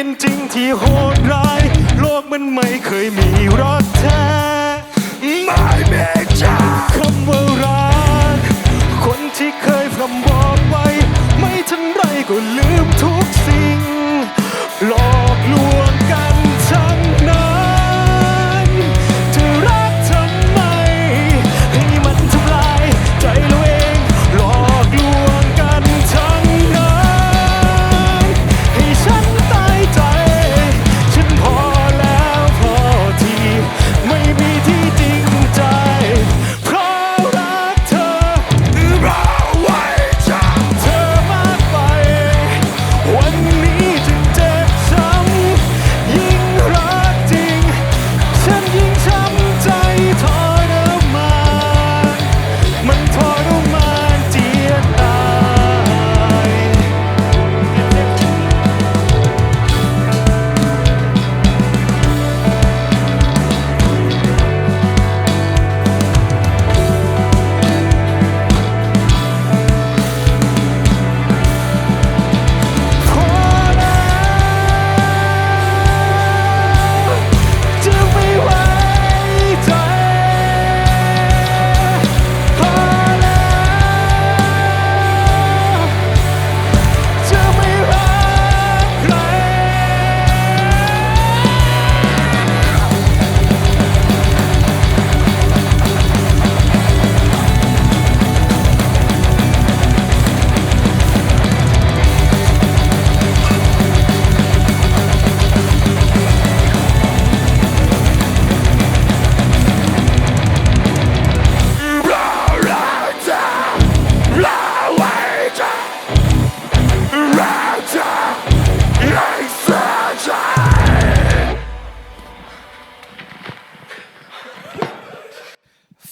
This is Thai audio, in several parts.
เป็นจริงที่โหดร้าย โลกมันไม่เคยมีรักแท้ไม่มีจ้าคำว่า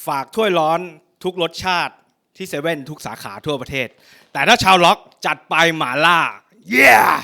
ฝากถ้วยร้อนทุกรสชาติที่เซเว่นทุกสาขาทั่วประเทศ แต่ถ้าชาวล็อกจัดไปหมาล่า เย้ yeah!